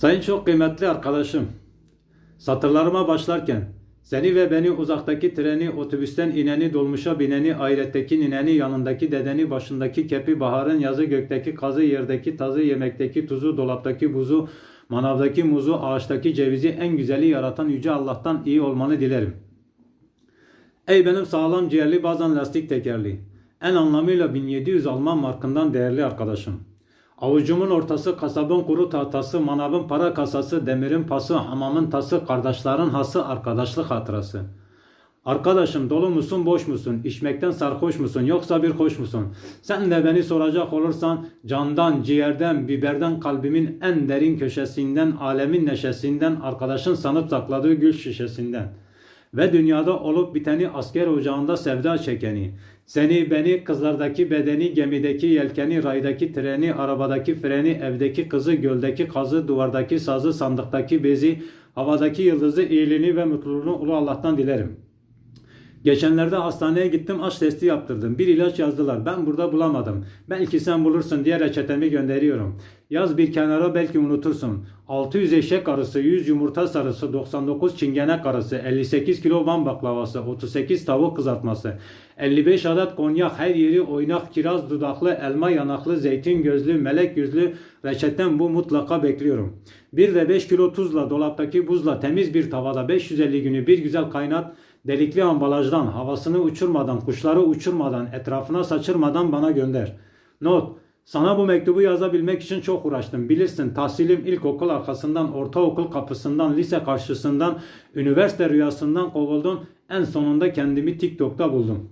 Sayın çok kıymetli arkadaşım, satırlarıma başlarken seni ve beni uzaktaki treni, otobüsten ineni, dolmuşa bineni, ahiretteki nineni, yanındaki dedeni, başındaki kepi, baharın yazı, gökteki kazı, yerdeki tazı, yemekteki tuzu, dolaptaki buzu, manavdaki muzu, ağaçtaki cevizi en güzeli yaratan Yüce Allah'tan iyi olmanı dilerim. Ey benim sağlam ciğerli bazen lastik tekerli. En anlamıyla 1700 Alman markından değerli arkadaşım. Avucumun ortası, kasabın kuru tahtası, manavın para kasası, demirin pası, hamamın tası, kardeşlerin hası, arkadaşlık hatırası. Arkadaşım dolu musun boş musun? İçmekten sarhoş musun yoksa bir hoş musun? Sen de beni soracak olursan candan, ciğerden, biberden kalbimin en derin köşesinden, alemin neşesinden, arkadaşın sanıp sakladığı gül şişesinden ve dünyada olup biteni asker ocağında sevda çekeni, seni, beni, kızlardaki bedeni, gemideki yelkeni, raydaki treni, arabadaki freni, evdeki kızı, göldeki kazı, duvardaki sazı, sandıktaki bezi, havadaki yıldızı, iyiliğini ve mutluluğunu ulu Allah'tan dilerim. Geçenlerde hastaneye gittim aş testi yaptırdım. Bir ilaç yazdılar. Ben burada bulamadım. Belki sen bulursun diye reçetemi gönderiyorum. Yaz bir kenara belki unutursun. 600 eşek arısı, 100 yumurta sarısı, 99 çingene karısı, 58 kilo van baklavası, 38 tavuk kızartması, 55 adet konyak, her yeri oynak, kiraz dudaklı, elma yanaklı, zeytin gözlü, melek yüzlü reçetem bu mutlaka bekliyorum. 1 ve 5 kilo tuzla, dolaptaki buzla, temiz bir tavada 550 günü bir güzel kaynat, Delikli ambalajdan, havasını uçurmadan, kuşları uçurmadan, etrafına saçırmadan bana gönder. Not. Sana bu mektubu yazabilmek için çok uğraştım. Bilirsin tahsilim ilkokul arkasından, ortaokul kapısından, lise karşısından, üniversite rüyasından kovuldum. En sonunda kendimi TikTok'ta buldum.